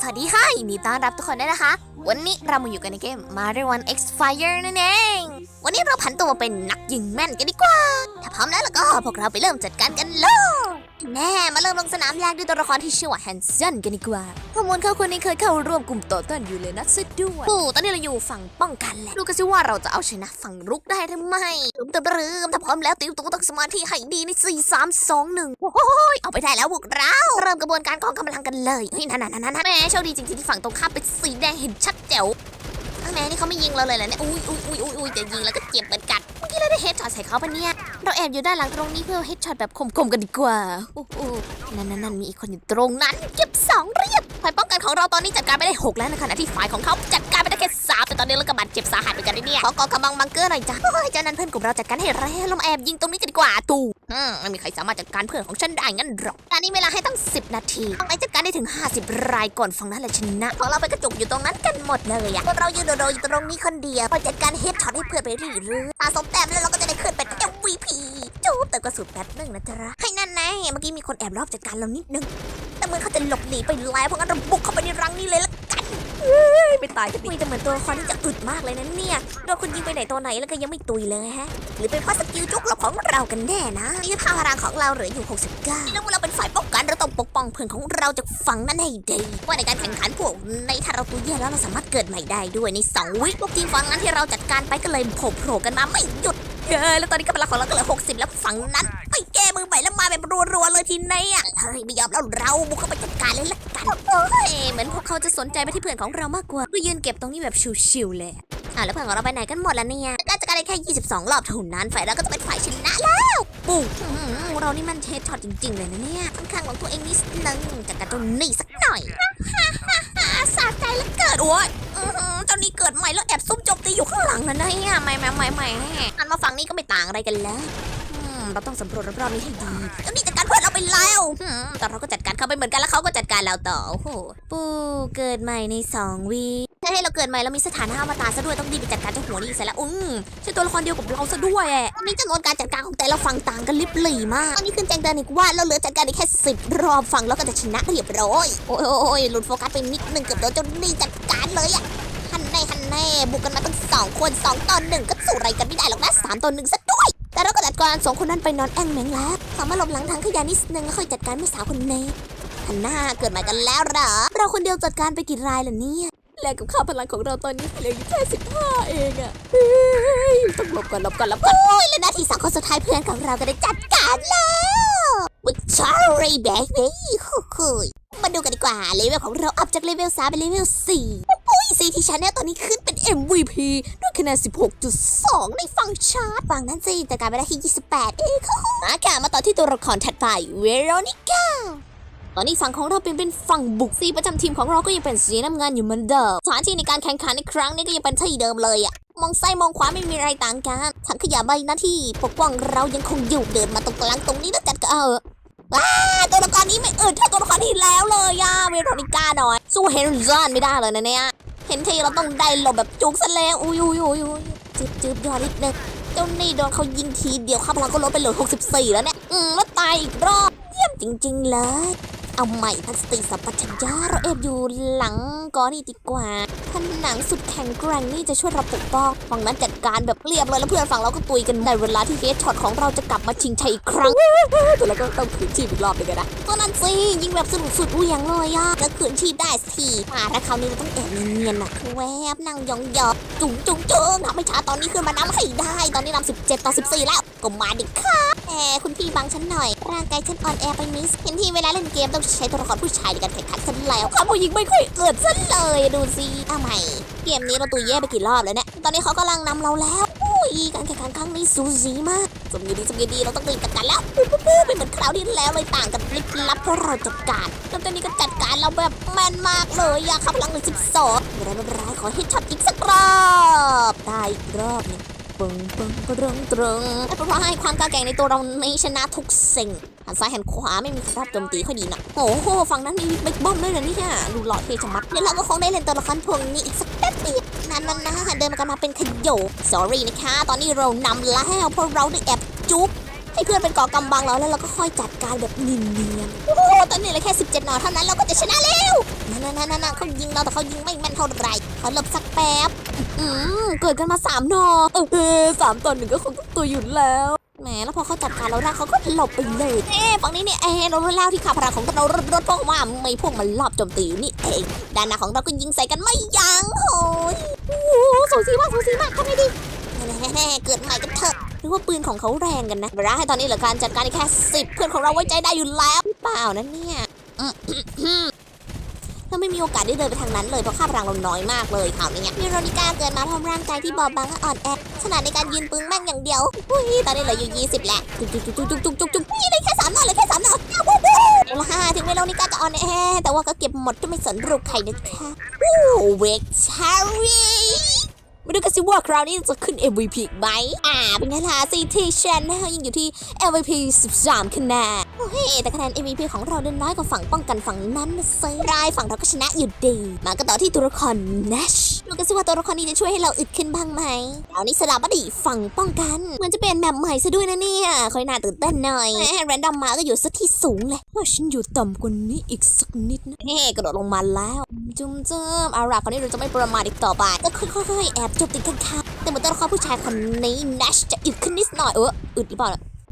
สวัสดีค่ะยินดีต้อนรับทุกคนด้วยนะคะ วันนี้เรามาอยู่กันในเกม Mario One X Fire นั่นเอง วันนี้เราผันตัวมาเป็นนักยิงแม่นกันดีกว่า ถ้าพร้อมแล้วแล้วก็พวกเราไปเริ่มจัดการกันเลย แน่มาเริ่มลงสนามแรกด้วยตัวละครที่ชื่อว่าแฮนเซนกันดีกว่าข้อมูลเขาคนนี้เคยเข้าร่วมกลุ่มต่อต้านอยู่เลยนะซะด้วยโอ้ตอนนี้เราอยู่ฝั่งป้องกันแหละดูกันสิว่าเราจะเอาชนะฝั่งรุกได้หรือไม่ตึมตึมตรึมถ้าพร้อมแล้วติวตัวตั้งสมาธิให้ดีในสี่สามสองหนึ่งโอ้ยเอาไปได้แล้วพวกเราเริ่มกระบวนการกองกำลังกันเลยเฮ้ยนั่นนั่นนั่นนั่นแหมโชคดีจริงๆที่ฝั่งตรงข้ามเป็นสีแดงเห็นชัดแจ๋วอ้าวแม่นี่เขาไม่ยิงเราเลยเหรอเนี่ยอุ้ยอุ้ยอุ้ยอุ้ยอุ้ยจะยิงแล้วก็เจ็บเหมือนกัน เมื่อกี้เราได้เฮดช็อตใส่เขาปะเนี่ย เราแอบอยู่ด้านหลังตรงนี้เพื่อเฮดช็อตแบบคมๆกันดีกว่า โอ้โหนั่นนั่นนั่นมีอีกคนอยู่ตรงนั้น เก็บสองเรียบฝ่ายป้องกันของเราตอนนี้จัดการไปได้หกแล้วในขณะที่ฝ่ายของเขาจัดการไปได้แค่สามแต่ตอนนี้เราก็บาดเจ็บสาหัสเหมือนกันนะเนี่ยขอกองกำลังบังเกอร์หน่อยจ้ะโอ้ยเจ้านั้นเพื่อนกลุ่มเราจัดการให้แล้วเรามาแอบยิงตรงนี้กันดีกว่าตูอืมไม่มีใครสามารถจัดการเพื่อนของฉันได้งั้นหรอกตอนนี้เวลาให้ตั้ง 10 นาทีต้องไอ้จัดการได้ถึง 50 รายก่อนฝั่งนั้นแหละชนะของเราไปกระจุกอยู่ตรงนั้นกันหมดเลยอะพวกเรายืนโดดๆอยู่ตรงนี้คนเดียวพอจัดการเฮดช็อตให้เพื่อนไปเรื่อยๆตาสมแต้มแล้วเราก็จะได้ขึ้นเป็น MVP จูบแต่กระสุนแป๊บนึงนะจ๊ะให้นั่นแน่เมื่อกี้มีคนแอบรอบจัดการเรานิดนึงแต่เหมือนเขาจะหลบหนีไปแล้วเพราะงั้นเราบุกเข้าไปในรังนี้เลยละกันเฮ้ย ไปตายกันดิแต่เหมือนตัวละครที่จะอึดมากเลยนะเนี่ยโดนคนยิงไปไหนตัวไหนแล้วก็ยังไม่ตุยเลยฮะ หรือเป็นเพราะสกิลจุกหลบของเรากันแน่นะนี่ค่าพลังของเราเหลืออยู่ 69 แล้วเราเป็นฝ่ายป้องกันเราต้องปกป้องเพื่อนของเราจากฝั่งนั้นให้ดีว่าในการแข่งขันพวกในถ้าเราตัวแย่แล้วเราสามารถเกิดใหม่ได้ด้วยในสองวิพวกทีมฝั่งนั้นที่เราจัดการไปก็เลยโผล่โผล่กันมาไม่หยุด เย้แล้วตอนนี้กำลังของเราก็เหลือ60 แล้วฝั่งนั้นไอ้แก้มือใหม่แล้วมาแบบรัวๆเลยทีนี้อะเฮ้ยไม่ยอมแล้วเราบุกเข้าไปจัดการเลยละกันเฮ้ยเหมือนพวกเขาจะสนใจไปที่เพื่อนของเรามากกว่าก็ยืนเก็บตรงนี้แบบชิวๆเลย อะแล้วเพื่อนของเราไปไหนกันหมดแล้วเนี่ยการจะการได้แค่ 22 รอบเท่านั้นฝ่ายเราก็จะเป็นฝ่ายชนะแล้วปุ๊บเรานี่มันเทสช็อตจริง ๆ เลยนะเนี่ยค่อนข้างของตัวเองนิดนึงจากการตัวนี้สักหน่อยสาใจแล้วเกิดโอ้ยอือหือเจ้านี่เกิดใหม่แล้วแอบซุ่มโจมตีอยู่ข้างหลังนะเนี่ยไม่ไม่ไม่ไม่หันมาฝั่งนี้ก็ไม่ต่างอะไรกันแล้ว เราต้องสำรวจรอบๆนี้ให้ดีเจ้านี่จัดการเพื่อนเราไปแล้วอืมแต่เราก็จัดการเขาไปเหมือนกันแล้วเขาก็จัดการเราต่อโอ้โหปูเกิดใหม่ในสองวีถ้าให้เราเกิดใหม่เรามีสถานะอมตะซะด้วยต้องดีไปจัดการเจ้าหัวนี่ซะแล้วอืมใช่ตัวละครเดียวกับเราซะด้วยแอะนี่จำนวนการจัดการของแต่ละฝั่งต่างกันลิบหลี่มากตอนนี้ขึ้นแจ้งเตือนอีกว่าเราเหลือจัดการได้แค่สิบรอบฝั่งแล้วก็จะชนะเรียบร้อยโอ้ยโอ้ยหลุดโฟกัสไปนิดนึงเกือบโดนเจ้านี่จัดการเลยอะฮันแน่ฮันแน่บุกกันมาตั้งสองคนสองต่อหนึ่งก็สู้อะไรกันไม่ได้หรอกนะสามต่อหนึ่งซะด้วย แต่เราก็จัดการสองคนนั้นไปนอนแอ่งแมงแล้วสามารถหลบหลังทางขยะนิดนึงแล้วค่อยจัดการแม่สาวคนนี้ฮันน่าเกิดใหม่กันแล้วเหรอ เราคนเดียวจัดการไปกี่รายล่ะเนี่ยแลกกับค่าพลังของเราตอนนี้เหลืออยู่แค่สิบห้าเองอะเฮ้ยต้องหลบก่อนหลบก่อนหลบก่อนโอ้ยและนาทีสองคนสุดท้ายเพื่อนของเราก็ได้จัดการแล้ววิชารีแบกเบ้คุย มาดูกันดีกว่าเลเวลของเราอัพจากเลเวล3เป็นเลเวล4อุ้ยซีที่ชาแนลตอนนี้ขึ้นเป็น MVP ด้วยคะแนน 16.2 ในฝั่งชาร์ตฝั่งนั้นสิแต่การไปได้ที่ 28 เองค่ะมาค่ะมาต่อที่ตัวละครถัดไปเวโรนิก้าตอนนี้ฝั่งของเราเป็นเป็นฝั่งบุกซีประจำทีมของเราก็ยังเป็นสีน้ำเงินอยู่เหมือนเดิมสถานที่ในการแข่งขันในครั้งนี้ก็ยังเป็นที่เดิมเลยอะมองซ้ายมองขวาไม่มีอะไรต่างกันถังขยะใบหน้าที่ปกป้องเรายังคงอยู่เดินมาตรงกลางตรงนี้แล้วจัดก็เออว้าตัวละครนี้ เลยอะเวโรนิก้าหน่อย สู้เฮนริซอนไม่ได้เลยนะเนี่ย เห็นทีเราต้องได้หลบแบบจุกซะแล้วอุ้ยอุ้ยอุ้ยอุยจืบจืบยอดนิดนึงเจ้านี่โดนเขายิงทีเดียวข้าพลังก็ลดไปเหลือ64 แล้วเนี่ย อืมแล้วตายอีกรอบ เยี่ยมจริง ๆ เลย เอาใหม่ทัศติสัพพัญญาเราเอบอยู่หลังก้อนนี่ดีกว่าผนังสุดแข็งแกร่งนี่จะช่วยเราปกป้องฝั่งนั้นจัดการแบบเรียบเลยแล้วเพื่อนฝั่งเราก็ตุยกันในเวลาที่เฮดช็อตของเราจะกลับมาชิงชัยอีกครั้งแต่เราก็ต้องขืนชีพอีกรอบหนึงอะนะตอนนั้นสิยิงแบบสนุกสุดเหวี่ยงเลยอะแล้วขืนชีพได้สักทีมาแล้วคราวนี้เราต้องแอบเนียนๆนะแวบนั่งยองๆจุ๋งจุ๋งจุ๋งทำให้ช้าตอนนี้ขึ้นมาน้ำให้ได้ ตอนนี้นำ17 ต่อ 14 แล้ว ก็มาดิค่ะแหมคุณพี่บังฉันหน่อย ร่างกายฉันอ่อนแอไปนิดเห็นที่เวลาเล่นเกมต้องใช้ตัวละครผู้ชายในการแข่งขันซะแล้วค่ะผู้หญิงไม่ค่อยเอิดซะเลยดูสิเอาใหม่เกมนี้เราตัวแย่ไปกี่รอบแล้วเนี่ยตอนนี้เขากำลังนำเราแล้วอุ้ยการแข่งขันครั้งนี้สูสีมากสมยดีสมยดีเราต้องรีบจัดการแล้วปุ๊บปุ๊บปุ๊บไม่เหมือนคราวที่แล้วเลยต่างกันลิบลับเพราะเราจัดการแล้วตอนนี้ก็จัดการเราแบบแมนมากเลยอยากขับพลังหนึ่งสิบสองไม่ได้ไม่เป็นไรขอให้ช็อตอีกสักรอบได้อีกรอบนึง ปึงปึงปึ้งตรึงตรึงเพราะให้ความกล้าแกร่งในตัวเรานี้ชนะทุกสิ่งหันซ้ายหันขวาไม่มีครับโจมตีค่อยดีนะโอ้โหฝั่งนั้นมีบิ๊กบอมด้วยนะเนี่ยดูหล่อเท่ชะมัดเดี๋ยวเราก็คงได้เล่นตัวละครพวกนี้อีกสักแป๊บเดียวนั่นนั่นนะเดินมากันมาเป็นขยโย sorry นะคะ ตอนนี้เรานำแล้วเพราะเราได้แอบจุ๊บ ให้เพื่อนเป็นเกาะกำบังเราแล้วเราก็ค่อยจัดการแบบเนียนๆโอ้โหตอนนี้เหลือแค่ 17หนอเท่านั้นเราก็จะชนะแล้วนั่นนั่นนั่นเขายิงเราแต่เขายิงไม่แม่นเท่าไหร่ขอหลบสักแป๊บอืมเกิดกันมาสามหนอเออสามต่อหนึ่งก็คงต้องตัวหยุดแล้วแหมแล้วพอเขาจัดการเราได้เขาก็หลบไปเลยเอ๊ฝั่งนี้เนี่ยเอ๊เรารู้แล้วที่ข่าพลังของเรารถรถพวกว่าไม่พวกมันลอบโจมตีอยู่นี่เองด้านหน้าของเราก็ยิงใส่กันไม่ยั้งโอ้ยโอ้สูสีมากสูสีมากทำไงดีแน่ๆๆเกิดใหม่กันเถอะ หรือว่าปืนของเขาแรงกันนะเวลาให้ตอนนี้เหลือการจัดการแค่สิบเพื่อนของเราไว้ใจได้อยู่แล้วหรือเปล่านะเนี่ยเราไม่มีโอกาสได้เดินไปทางนั้นเลยเพราะค่าพลังเราน้อยมากเลยคราวนี้เนี่ยมิโรนิก้าเกิดมาพร้อมร่างกายที่บอบบางและอ่อนแอขนาดในการยืนปึงแม่งอย่างเดียวอุ้ยตอนนี้เหลืออยู่20แล้วจุกจุกจุกจุกจุกจุกจุกนี่ได้แค่สามหน่อยเหลยแค่สามหน่อยวู้วู้เอาละค่ะถึงมิโรนิก้าจะอ่อนแอแต่ว่าก็เก็บหมดก็ไม่สนรูปใครนะคะวู้เวกชารี มาดูกันสิว่าคราวนี้จะขึ้น MVP อีกไหมอ่า เป็นไงล่ะซีทีชันนะคะยังอยู่ที่ MVP 13 คะแนน โอ้ยแต่คะแนน MVP ของเราเดินน้อยกว่าฝั่งป้องกันฝั่งนั้นนะซิรายฝั่งเราก็ชนะอยู่ดี มากันต่อที่ตัวละคร Nash ดูกันสิว่าตัวละครนี้จะช่วยให้เราอึดขึ้นบ้างไหมเอานี่สลับบดีฝั่งป้องกัน เหมันจะเป็นแมปใหม่ซะด้วยนะเนี่ยคอยน่าตื่นเต้นหน่อยแหมแรนดอมมาก็อยู่สักที่สูงเลยว่าฉันอยู่ต่ำกว่านี้อีกสักนิดนะเฮ้กระโดดลงมาแล้วจุ่มเจิมเอาล่ะคราวนี้เราจะไม่ประมาทอีกต่อไปก็ค่อยๆแอบจบติดกันค่ะแต่เหมือนตัวละครผู้ชายคนนี้ Nash จะอึดขึ้นนิดหน่อยเอออึดหรือเปล่า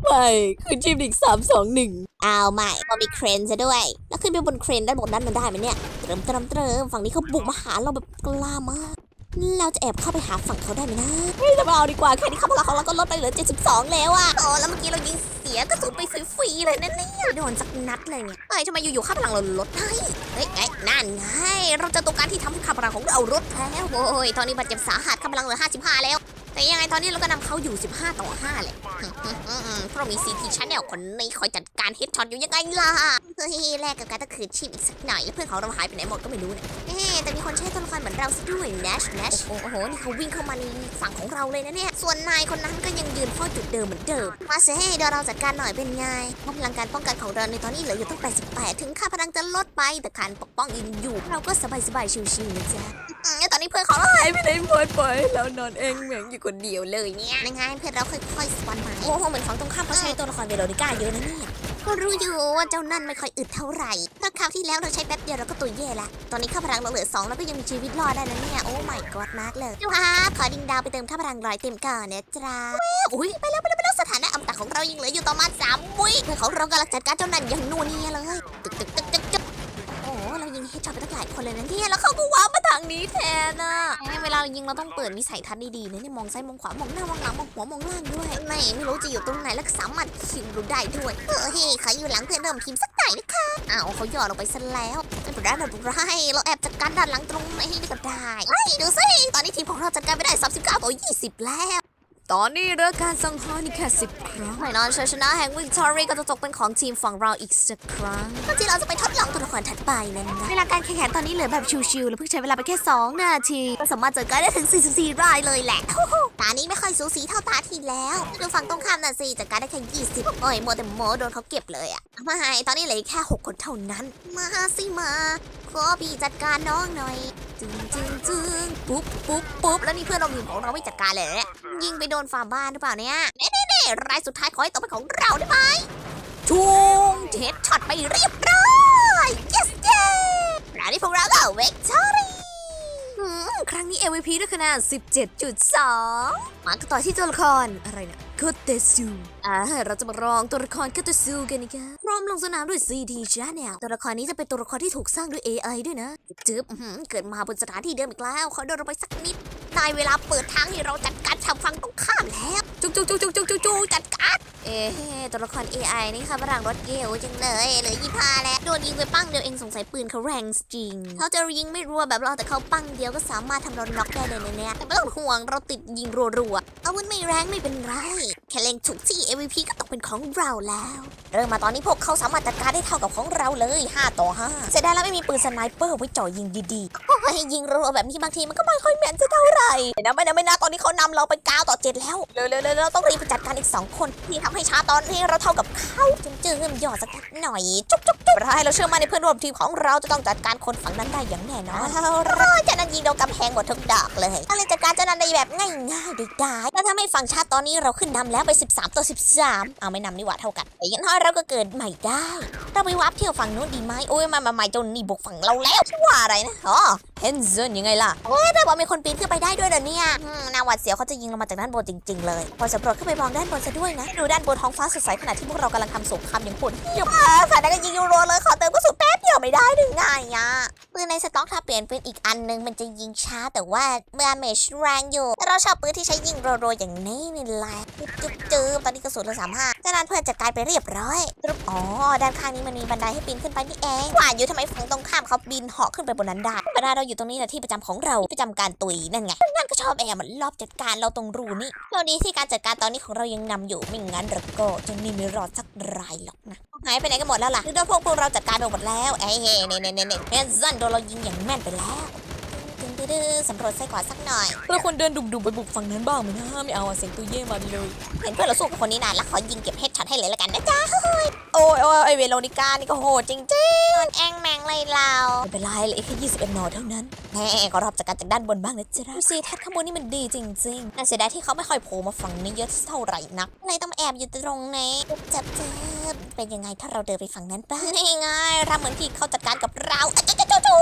ไม่ขึ้นชีพอีกสามสองหนึ่งอ้าวไม่ก็มีเครนซะด้วย แล้วขึ้นไปบนเครนด้านบนนั้นมันได้ไหมเนี่ยเติมเติมเติมฝั่งนี้เขาบุกมาหาเราแบบกล้ามาก เราจะแอบเข้าไปหาฝั่งเขาได้ไหมนะเฮ้ยเราเอาดีกว่าแค่นี้ข้าพลังของเราก็ลดไปเหลือ 72 แล้วอะโอ้แล้วเมื่อกี้เรายิง เสียก็สุนไปฟรีๆเลยนะนเนี่ยโดนสักนัดเลยเนี่ยเอ้ยทำไมอยู่ๆข้าพลังเราลดให้เฮ้ยไงนั่นไงเราจะตัวการที่ทำให้ข้าพลังของเราลดแล้วโอ้ยตอนนี้บาดเจ็บสาหัสข้าพลังเหลือ55 แล้ว แต่ยังไงตอนนี้เราก็นำเขาอยู่ 15 ต่อ 5 เลยเพราะมีซีทีชาแนลคนนี้คอยจัดการเฮดช็อตอยู่ยังไงล่ะ เฮ้ยแลกกับการตะคืนชีพอีกสักหน่อย แล้วเพื่อนของเราหายไปไหนหมดก็ไม่รู้เนี่ยเอ๊ะแต่มีคนใช้ตัวละครเหมือนเราซะด้วย Nash Nash โอ้โห นี่เขาวิ่งเข้ามาในฝั่งของเราเลยนะเนี่ย ส่วนนายคนนั้นก็ยังยืนเฝ้าจุดเดิมเหมือนเดิม มาเซ่เดี๋ยวเราจัดการหน่อยเป็นไงเพลังการป้องกันของเราในตอนนี้เหลืออยู่ตั้ง88 ถึงค่าพลังจะลดไป แต่การปกป้องยังอยู่ เราก็สบายๆชิวๆนะจ๊ะ ตอนนี้เพื่อนของเราหายไปไหนหมดไปแล้วนอนเองเหมือนอยู่คนเดียวเลยเนี่ยยังไงเพื่อนเราค่อยๆสปอนมาโอ้โหเหมือนของตรงข้ามเขาใช้ตัวละครเวโรนิก้าเยอะนะเนี่ยก็รู้อยู่ว่าเจ้านั่นไม่ค่อยอึดเท่าไหร่ถ้าคราวที่แล้วเราใช้แป๊บเดียวเราก็ตัวแย่ละ ตอนนี้ค่าพลังเราเหลือสองแล้วก็ยังมีชีวิตรอดได้นะเนี่ย โอ้ my god มากเลยครับขอดิ่งดาวไปเติมค่าพลังร้อยเต็มก่อนนะจ๊ะอุ้ยไปแล้วไปแล้วไปแล้วสถานะอมตะของเรายังเหลืออยู่ประมาณสามวิเพื่อนของเรากำลังจัดการเจ้านั่นอย่างนัวเนียเลย ตึกตึกตึกตึกตึกโอ้โหเรายิงเฮดช็อตไปตั้งหลายคนเลยนะเนี่ยแล้วเขาก็ว้าวมาทางนี้แทนอะเวลาเรายิงเราต้องเปิดวิสัยทัศน์ดีๆนะเนี่ยมองซ้ายมองขวามองหน้ามองหลังมองหัวมองล่างด้วยไม่ไม่รู้จะอยู่ตรงไหนแล้วก็สามารถคิวรู้ได้ด้วยเออเฮ้ใครอยู่หลังเพื่อนเริ่มทีมสักหน่อยนะคะอ้าวเขาย่อลงไปซะแล้วไม่เป็นไรไม่เป็นไรเราแอบจัดการด้านหลังตรงนี้ก็ได้เฮ้ยดูสิตอนนี้ทีมของเราจัดการไปได้39ต่อ20 แล้ว ตอนนี้เหลือการสังหารนี่แค่สิบครั้งแน่นอนชัยชนะแห่งวิกตอรี่ก็จะตกเป็นของทีมฝั่งเราอีกสักครั้งก็ที่เราจะไปทดลองตัวละครถัดไปนั้นนะเวลาการแข่งขันตอนนี้เหลือแบบชิวๆแล้วเพิ่งใช้เวลาไปแค่ 2 นาทีก็สามารถจัดการได้ถึง 44 รายเลยแหละตานี้ไม่ค่อยสูสีเท่าตาที่แล้วดูฝั่งตรงข้ามน่ะสิจัดการได้แค่ 20 โอ้ยโมวแต่โมโดนเขาเก็บเลยอะไม่ตอนนี้เหลือแค่ 6 คนเท่านั้น มาสิมา ขอพี่จัดการน้องหน่อย จึงจึงจึงปุ๊บปุ๊บปุ๊บแล้วนี่เพื่อนเราทีมของเราไม่จัดการเลยเนี่ยยิงไปโดนฝาบ้านหรือเปล่าเนี่ยเน่เน่เน่รายสุดท้ายขอให้ตกเป็นของเราได้ไหมชุงเท็ดช็อตไปเรียบร้อย yes yes ราวนี้พวกเราก็เวกช็อต ครั้งนี้ MVP ด้วยคะแนน 17.2 มากันต่อที่ตัวละครอะไรนะโคเตซูอ่าเราจะมาลองตัวละครโคเตซูกันนะคะพร้อมลงสนามด้วย CD Channel ตัวละครนี้จะเป็นตัวละครที่ถูกสร้างด้วย AI ด้วยนะ จึ๊บเกิดมาบนสถานที่เดิมอีกแล้ว ขอเดินลงไปสักนิด ได้เวลาเปิดทางให้เราจัดการชาวฟังตรงข้ามแล้วจุกจุกจุกจุกจุกจุกจุกจัดการเอ๊ะตัวละคร AI นี่ค่ะพลังรถเกลจังเลยเหลือยี่ห้าแล้วโดนยิงไปปั้งเดียวเองสงสัยปืนเขาแรงจริงเขาจะยิงไม่รัวแบบเราแต่เขาปั้งเดียวก็สามารถทำเราน็อกได้เลยเนี่ยแต่ไม่ต้องห่วงเราติดยิงรัวๆอาวุธไม่แรงไม่เป็นไรแค่เล็งถูกที่ MVP ก็ตกเป็นของเราแล้วเริ่มมาตอนนี้พวกเขาสามารถจัดการได้เท่ากับของเราเลย 5 ต่อ 5 เสียดายแล้วไม่มีปืนสไนเปอร์ไว้จ่อยิงดีๆโอ้ยยิงรัวแบบนี้บางทีมันก็ไม่ค่อยแม่นสักเท่าไหร่ไม่นะไม่นะไม่นะตอนนี้เขานำเราไป9ต่อ 7 แล้วเร็วเร็วเราต้องรีบไปจัดการอีกสองคนที่ทำให้ช้าตอนนี้เราเท่ากับเขาจึงจืมหยอดสักหน่อยจุ๊บจุ๊บจุ๊บรายเราเชื่อมั่นในเพื่อนร่วมทีมของเราจะต้องจัดการคนฝั่งนั้นได้อย่างแน่นอนเอาละเจ้านันยิงโดนกำแพงหมดทุกดอกเลยอะไรจัดการเจ้านันในแบบง่ายๆได้ได้แล้วถ้าไม่ฝั่งชาติตอนนี้เราขึ้นนำแล้วไป 13 ต่อ 13 เอาไม่นำนี่หว่าเท่ากันแต่ยังน้อยเราก็เกิดใหม่ได้เราไปวับเที่ยวฝั่งนู้นดีไหมโอ้ยมามาใหม่จนนี่บุกฝั่งเราแล้วชื่อว่าอะไรนะอ๋อเฮนเซนยังไงล่ะโอ้ยแต่ว่ามีคนปีนขึ้นไปได้ด้วยเหรอเนี่ยอืมนาหวาดเสียวเขาจะยิงลงมาจากด้านบนจริง ๆ เลยพอสำรวจขึ้นไปมองด้านบนซะด้วยนะดูด้านบนท้องฟ้าสดใสขณะที่พวกเรากำลังทำสงครามอย่างโหดเหี้ยมอ่าฝ่ายนั้นก็ยิงรัวๆเลยขอเติมกระสุนแป๊บเดียวไม่ได้หรือไงอะปืนในสต็อกถ้าเปลี่ยนเป็นอีกอันนึงมันจะยิงช้าแต่ว่าเมื่อเมชแรงอยู่แต่เราชอบปืนที่ใช้ยิงรัวๆอย่างนี้นี่แหละจุ๊บๆตอนนี้กระสุนเราสามห้าานเพื่อนจัดการไปเรียบร้อยตึ๊บอ๋อ ด้านข้างนี้มันมีบันไดให้ปีนขึ้นไปนี่เองว่าอยู่ทำไมฝั่งตรงข้ามเขาบินเหาะขึ้นไปบนนั้นได้เวลาเราอยู่ตรงนี้แหละที่ประจำของเราประจำการตุยนั่นไงนั่นก็ชอบแอบมันรอบจัดการเราตรงรูนี่เราดีที่การจัดการตอนนี้ของเรายังนำอยู่ไม่งั้นเราก็จะนี่ไม่รอดสักรายหรอกนะหายไปไหนกันหมดแล้วล่ะหรือโดนพวกพวกเราจัดการไปหมดแล้วไอ้เฮ้เน่เน่เน่เน่แมนซันโดนเรายิงอย่างแม่นไปแล้ว ตึงตึงตึงสำรวจไส้กวาดสักหน่อยเราควรเดินดุ่มๆไปบุกฝั่งนั้นบ้างไหมนะไม่เอาอะเสียงตัวเย่มาดีเลยเห็นเพื่อนเราสู้กับคนนี้นานแล้วขอยิงเก็บเฮดช็อตให้เลยละกันนะจ๊ะโอ้ยโอ้ยไอเวโรนิก้านี่ก็โหดจริงๆแองแมงเลยเราไม่เป็นไรเลยแค่21หนอเท่านั้นแม่ก็รอบจากการจากด้านบนบ้างนะจ๊ะดูสิทัดข้างบนนี่มันดีจริงน่าเสียดายที่เขาไม่ค่อยโผล่มาฝั่งนี้เยอะเท่าไหร่นักเลยต้องแอบอยู่ตรงนี้จับเจ็บเป็นยังไงถ้าเราเดินไปฝั่งนั้นบ้างนี่ไงรับเหมือนที่เขาจัดการกับเรา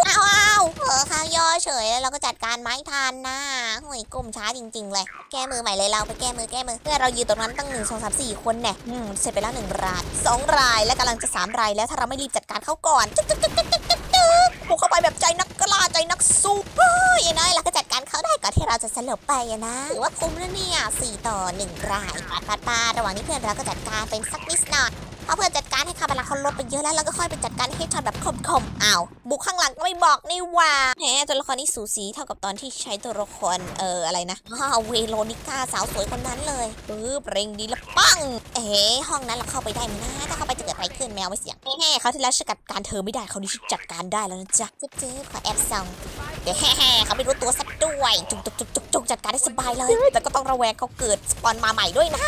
อ้าวอ้าวเออข้าวย่อเฉยแล้วเราก็จัดการไม้ทันนะห่วยกลมช้าจริง ๆ เลย แก้มือใหม่เลยเราไปแก้มือแก้มือเพื่อเรายืนตรงนั้นตั้งหนึ่งสองสามสี่คนแน่อืมเสร็จไปแล้วหนึ่งรายสองรายและกำลังจะสามรายแล้วถ้าเราไม่รีบจัดการเขาก่อนจึ๊กจึ๊กจึ๊กจึ๊กจึ๊กจึ๊กจึ๊กบุกเข้าไปแบบใจนักกล้าใจนักสู้เฮ้ยอย่างน้อยเราก็จัดการเขาได้ก่อนที่เราจะสลบไปอะนะถือว่าคุ้มแล้วเนี่ยสี่ต่อหนึ่งรายปาดปาดปาดระหว่างนี้เพื่อนเราก็จัดการเป็นสักนิดหน่อย พอเพื่อนจัดการให้คาเวลาเขาลดไปเยอะแล้วเราก็ค่อยไปจัดการให้ช็อตแบบคมๆอ้าวบุกข้างหลังก็ไม่บอกนี่หว่าแหมตัวละครนี้สูสีเท่ากับตอนที่ใช้ตัวละครเอออะไรนะอ้าวเวโรนิก้าสาวสวยคนนั้นเลยปึ๊บเร่งดีละปังเอ๋ห้องนั้นเราเข้าไปได้ไหมนะถ้าเข้าไปจะเกิดอะไรขึ้นแมวไม่เสียงแฮ่เขาที่แล้วฉันจัดการเธอไม่ได้เขานี้ฉันจัดการได้แล้วนะจ๊ะจิ๊บจิ๊บขอแอบส่องเดี๋ยวแฮ่เขาไม่รู้ตัวสักด้วยจุกจุกจุกจุกจุกจัดการได้สบายเลย แต่ก็ต้องระแวงเขาเกิดสปอนมาใหม่ด้วยนะ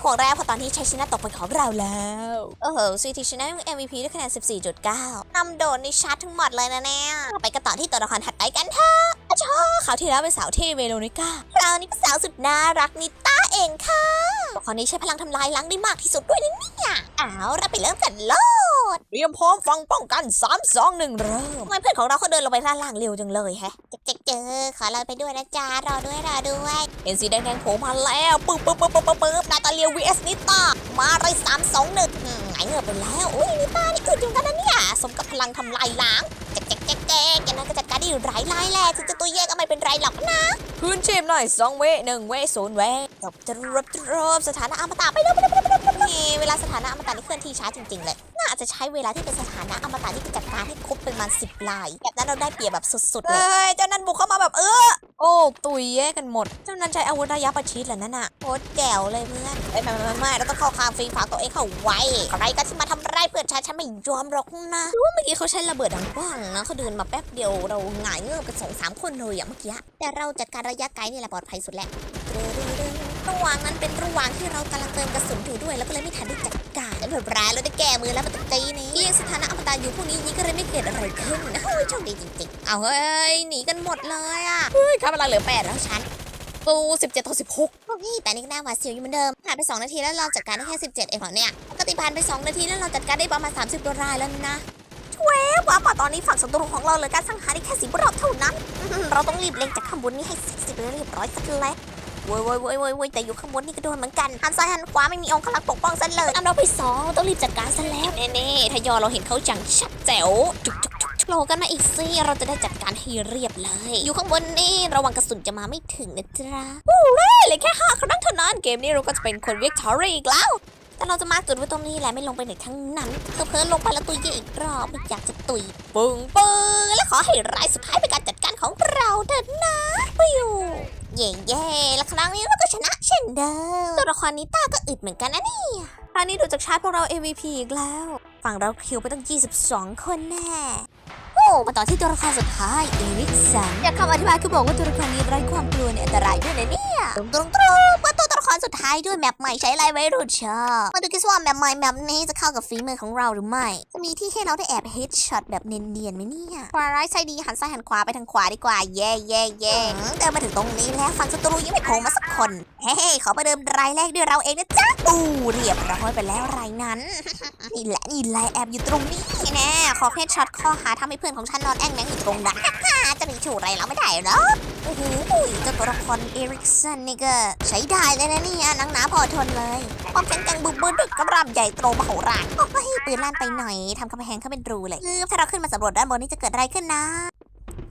แต่ไม่ต้องห่วงแล้วเพราะตอนนี้ชัยชนะตกเป็นของเราแล้วโอ้โหซีทีชนะ MVP ด้วยคะแนน 14.9นำโดดในชาร์ตทั้งหมดเลยนะเนี่ยไปกันต่อที่ตัวละครถัดไปกันเถอะอะชอเขาวที่แล้วเป็นสาวเท่เวโรนิก้าคราวนี้เป็นสาวสุดน่ารักนิต้าเองค่ะตัวละครนี้ใช้พลังทำลายล้างได้มากที่สุดด้วยนะเนี่ยเอาเราไปเริ่มกันโลดๆเตรียมพร้อมฟังป้องกัน3 2 1เริ่มทำไมเพื่อนของเราเขาเดินลงไปด้านล่างเร็วจังเลยแฮะเจ๊กเจอขอเราไปด้วยนะจ๊ะรอด้วยรอด้วยเห็นสีแดงๆโผล่มาแล้วปึ๊บปึ๊บปึ๊บปึ๊บปึ๊บนาตาเลีย vs นิต้ามาเลยสามสองหนึ่งหายเงือบไปแล้ว อุ้ยนิต้านี่คือจริงกันนะเนี่ย สมกับพลังทำลายล้าง นั้นก็จัดการได้หลายลายแหละถึงจะตัวแยกก็ไม่เป็นไรหรอกนะพื้นชีพหน่อย2เว1เวศูนย์เวจบจะรบจะรบสถานะอมตะไปแล้วไปแล้วไปแล้วไปแล้วนี่เวลาสถานะอมตะนี่เคลื่อนที่ช้าจริง ๆ เลย น่าจะใช้เวลาที่เป็นสถานะอมตะนี่จัดการให้ครบเป็นมันสิบลาย แบบนั้นเราได้เปรียบแบบสุดๆเลย เฮ้ย เจ้านั้นบุกเข้ามาแบบเออโอ้ตุยแย่กันหมด เจ้านั้นใช้อาวุธระยะประชิดแหละนั่นน่ะโคตรแจ๋วเลยเพื่อนไม่ไม่ไม่ไม่เราต้องเข้าข้างฟรีฝากตัวเองเข้าไว้ใครกันที่มาทำร้ายเพื่อนฉันฉันไม่ยอมหรอกนะรู้ว่าเมื่อกี้เขาใช้ระเบิดดังว่างนะเขาเดินมาแป๊บเดียวเราหงายเงือบกันสองสามคนเลยอะเมื่อกี้แต่เราจัดการระยะไกลนี่แหละปลอดภัยสุดแหละระหว่างนั้นเป็นระหว่างที่เรากำลังเติมกระสุนอยู่ด้วย แล้วก็เลยไม่ทันได้จัดการแล้วแบบร้ายเราได้แก้มือแล้วมันตะกี้นี้ยังสถานะอมตะอยู่พวกนี้ยิงก็เลยไม่เกิดอะไรขึ้นโอ้ยโชคดีจริงๆ เอาเฮ้ยหนีกันหมดเลยอะเฮ้ยค่าเวลาเหลือ8แล้วฉันตู17ต่อ16พวกนี้แต่นี่ก็น่าหวาดเสียวอยู่เหมือนเดิมผ่านไป 2 นาทีแล้วเราจัดการได้แค่ 17 เองเหรอเนี่ยปกติผ่านไป 2 นาทีแล้วเราจัดการได้ประมาณ 30ตัวรายแล้วนะ ช่วยว่าป่ะตอนนี้ฝั่งศัตรูของเราเหลือการสังหารได้แค่สิบรอบเท่านั้นอื้อหือเราต้องรีบเล็งจากข้างบนนี้ให้สิบเรียบร้อยสักแล้วโว้ยโว้ยโว้ยโว้ยโว้ยแต่อยู่ข้างบนนี่ก็โดนเหมือนกันหันซ้ายหันขวาไม่มีองค์ลักษ์ปกป้องซะเลยนำเราไปสองต้องรีบจัดการซะแล้วเน่ๆทยอยเราเห็นเขาจังชัดแจ๋วจุกจุกจุกจุกโผล่กันมาอีกสิเราจะได้จัดการให้เรียบเลย อยู่ข้างบนนี่ระวังกระสุนจะมาไม่ถึงนะจ๊ะเหลือแค่5ครั้งเท่านั้นเกมนี้เราก็จะเป็นคนวิกตอรี่อีกแล้ว แต่เราจะมาจุดไว้ตรงนี้แหละไม่ลงไปไหนทั้งนั้นเพิ่มลงไปแล้วตุยเย่อีกรอบไม่อยากจะตุยปึ้งปึ้งและขอให้รายสุดท้ายเป็นการจัดการของเราเถิดนะไปอยู่เย่เย่และครั้งนี้เราก็ชนะเช่นเดิมตัวละครนิต้าก็อึดเหมือนกันนะเนี่ยคราวนี้ดูจากชาร์พวกเรา MVP อีกแล้ว ฝั่งเราคิวไปตั้ง 22 คนแน่โอ้มาต่อที่ตัวละครสุดท้ายเอริกสันอยากคำอธิบายคือบอกว่าตัวละครนี้ไร้ความกลัวเนี่ยอันตรายด้วยนะเนี่ยตรงตรงตรงเปิดตัวตัวละครสุดท้ายด้วยแมปใหม่ใช้ไรไว้รุ่นชอมาดูกันว่าแมปใหม่แมปนี้จะเข้ากับฝีมือของเราหรือไม่ จะมีที่ให้เราได้แอบเฮดช็อตแบบเนียนๆไหมเนี่ยขวาร้ายใส่ดีหันซ้ายหันขวาไปทางขวาดีกว่า เย่เย่เย่เดินมาถึงตรงนี้แล้วฝั่งศัตรูยังไม่โผล่มาสักคน เฮ้ขอประเดิมรายแรกด้วยเราเองนะจ๊ะอู้เรียบร้อยไปแล้วรายนั้น นี่แหละนี่แหละแอบอยู่ตรงนี้แน่ขอเฮดช็อตข้อหาทำให้เพื่อนของฉันนอนแอ่งแมงอยู่ตรงนั้นจะหนีชูอะไรเราไม่ได้หรอกโอ้โหเจ้าตัวละครเอริกสันนี่ก็ใช้ได้เลยนะเนี่ยหนังหนาพอทนเลยความแข็งแกร่งบุกเบิกด้วยกระใหญ่โตมโหฬารโอ้ยปืนลั่นไปหน่อยทำกำแพงเข้าเป็นรูเลยคือถ้าเราขึ้นมาสำรวจด้านบนนี่จะเกิดอะไรขึ้นนะ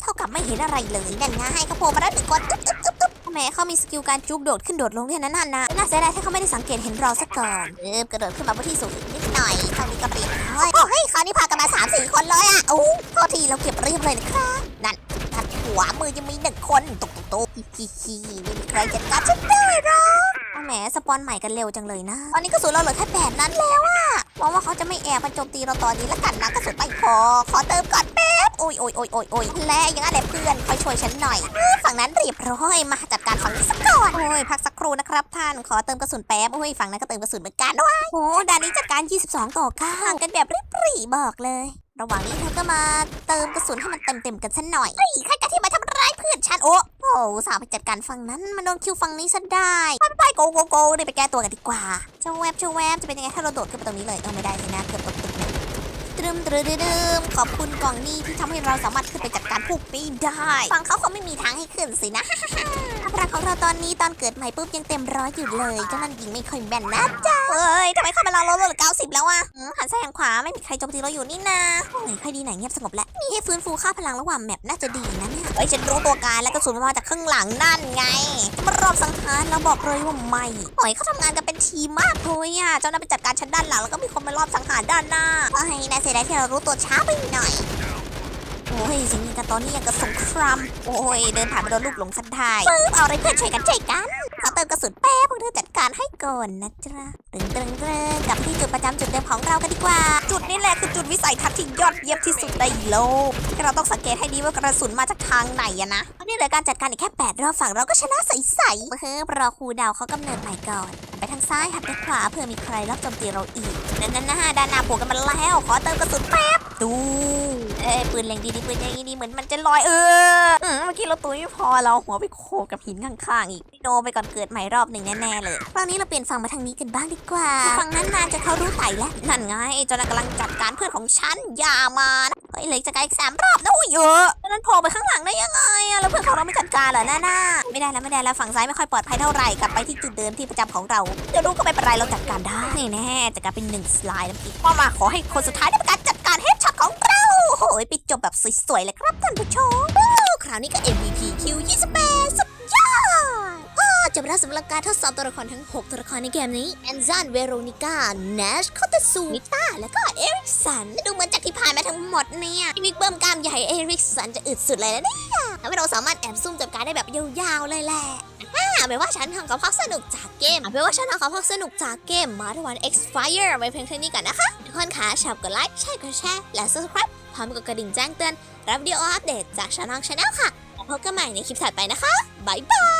เท่ากับไม่เห็นอะไรเลยนั่นไงเขาโผล่มาแล้วหนึ่งคนอึ๊บอึ๊บอึ๊บอึ๊บแหม้เขามีสกิลการจุกโดดขึ้นโดดลงเนี่นั่นนะน่าเสียดายที่เขาไม่ได้สังเกตเห็นเราซะก่อนเออกระโดดขึ้นมาบนที่สูงอีกนิดหน่อยคราวนี้ก็เรียบร้อยโอ้ยคราวนี้พากันมาสามสี่คนเลยอะโอ้โทษทีเราเก็บเรียบเลยนะครับนั่นด้านขวมือยังมีหนึ่งคนตุกตุกตุกฮิฮิฮิไม่มีใครจัดการฉันได้หรอก เอาแหมสปอนใหม่กันเร็วจังเลยนะ ตอนนี้กระสุนเราเหลือแค่แปดนั้นแล้วอะหวังว่าเขาจะไม่แอบมาโจมตีเราตอนนี้ละกันนะกระสุนไม่พอ ขอเติมก่อนแป๊บโอ้ยโอ้ยโอ้ยโอ้ยโอ้ยและยังไงแหละเพื่อนคอยช่วยฉันหน่อยฝั่งนั้นเรียบร้อยมาจัดการฝั่งนี้สักก่อนโอ้ยพักสักครู่นะครับท่านขอเติมกระสุนแป๊บโอ้ยฝั่งนั้นก็เติมกระสุนเหมือนกันด้วยโอ้ด่านนี้จัดการ 22 ต่อ9กันแบบริบรีบอกเลย ระหว่างนี้เธอก็มาเติมกระสุนให้มันเต็มๆกันฉันหน่อยไอ้ใครกันที่มาทำร้ายเพื่อนฉันโอ้โอ้สาวไปจัดการฝั่งนั้นมันโดนคิวฝั่งนี้ซะได้ไปไปโกโกโกเลยไปแก้ตัวกันดีกว่าเจ้าแวบเจ้าแวบจะเป็นยังไงถ้าเราโดดขึ้นไปตรงนี้เลยเออไม่ได้สินะเกือบตกตึก ตรึมตรึดึมขอบคุณกล่องนี้ที่ทำให้เราสามารถขึ้นไปจัดการพวกนี้ได้ฝั่งเขาคงไม่มีทางให้ขึ้นสินะอัตราของเราตอนนี้ตอนเกิดใหม่ปุ๊บยังเต็มร้อยอยู่เลยเจ้านั่นยิงไม่ค่อยแม่นนะจ๊ะเฮ้ยทำไมเข้ามาเราเราเหลือเก้าสิบแล้วอะหันซ้ายหันขวาไม่มีใครโจมตีเราอยู่นี่นาเฮ้ค่อยดีไหนเงียบสงบแล้วมีให้ฟื้นฟูค่าพลังระหว่างแมปน่าจะดีนะเนี่ยเฮ้ยฉันรู้ตัวการแล้วกระสุนมันมาจากข้างหลังนั่นไงมารอบสังหารเราบอกเลยว่าไม่เฮ้ยเขาทำงานกันเป็นทีมมากเลยอะเจ้านั่นไปจัดการฉันด้านหลังแล้วก็มีคนมารอบสังหารด้านหน้าเฮ้น่าเสยดายที่เรารู้ตัวช้าไปหน่อย โอ้ยสิงนี้กันตอนนี้ยังกับสงคราม โอ้ย เดินผ่านมาโดนลูกหลงสันทายปึ๊บเอาอะไรเพื่อนช่วยกันช่วยกัน ติมกระสุนแป๊บพวกเธอจัดการให้ก่อนนะจ๊ะตึงตึงตึงกลับที่จุดประจำจุดเดิมของเรากันดีกว่า จุดนี้แหละคือจุดวิสัยทัศน์ที่ยอดเยี่ยมที่สุดในโลกเราต้องสังเกตให้ดีว่ากระสุนมาจากทางไหนอะนะนนี้เหลือการจัดการอีกแค่แปดรอบฝั่งเราก็ชนะใสๆเฮ้ยรอครูดาวเขากำเนิดใหม่ก่อน ไปทางซ้ายหันไปขวาเพื่อมีใครรับโจมตีเราอีกนั่นนั่นนะด้านหน้าโผล่กันมาแล้วขอเติมกระสุนแป๊บดูเอ้ยปืนเล็งดีๆปืนเล็งดีๆเหมือนมันจะลอยเออ เราตัวไม่พอเราหัวไปโขกกับหินข้างๆอีกโดนไปก่อนเกิดใหม่รอบหนึ่งแน่ๆเลยคราวนี้เราเปลี่ยนฝั่งมาทางนี้กันบ้างดีกว่าฝั่งนั้นนานจะเขารู้ไต่แล้วนั่นไงเจานายกำลังจัดการเพื่อนของฉันอย่ามาเฮ้ยเลยจะไกลสามรอบนะอุ้ยเยอะแล้วนั้นโผล่ไปข้างหลังได้ยังไงอะแล้วเพื่อนของเราไม่จัดการเหรอน่าน่าไม่ได้แล้วไม่ได้แล้วฝั่งซ้ายไม่ค่อยปลอดภัยเท่าไหร่กลับไปที่จุดเดิมที่ประจำของเราเดี๋ยวรู้ก็ไม่เป็นไรเราจัดการได้แน่จัดการเป็นหนึ่งสไลด์แล้วอีกก็มาขอให้คนสุดท้ายได้เป็นการจัดการเฮดช็อตของเราโอ้โหปิดจบแบบสวยๆเลยครับท่านผู้ชม คราวนี้ก็ MVP Q28 สุดยอดอ้อจบแล้วสำหรับการทดสอบตัวละครทั้ง 6 ตัวละครในเกมนี้แอนซานเวโรนิก้าเนชคอตซูนิต้า แล้วก็เอริกสันดูเหมือนจากที่ผ่านมาทั้งหมดเนี่ยที่มิกเบิ้มกล้ามใหญ่เอริกสันจะอึดสุดเลยนะเนี่ยทำให้เราสามารถแอบซุ่มจับการได้แบบยาวๆเลยแหละอ่าไม่ว่าฉันทำกับพักสนุกจากเกมไม่ว่าฉันทำกับพักสนุกจากเกมมาทุกวัน X Fire ไว้เพียงเท่านี้ก่อนนะคะทุกคนคะชอบกดไลค์ใช่กดแชร์และ subscribe ร้อมกับกระดิ่งแจ้งเตือนรับวิดีโออัปเดตจากช่องชาแนลค่ะพบกันใหม่ในคลิปถัดไปนะคะ บ๊ายบาย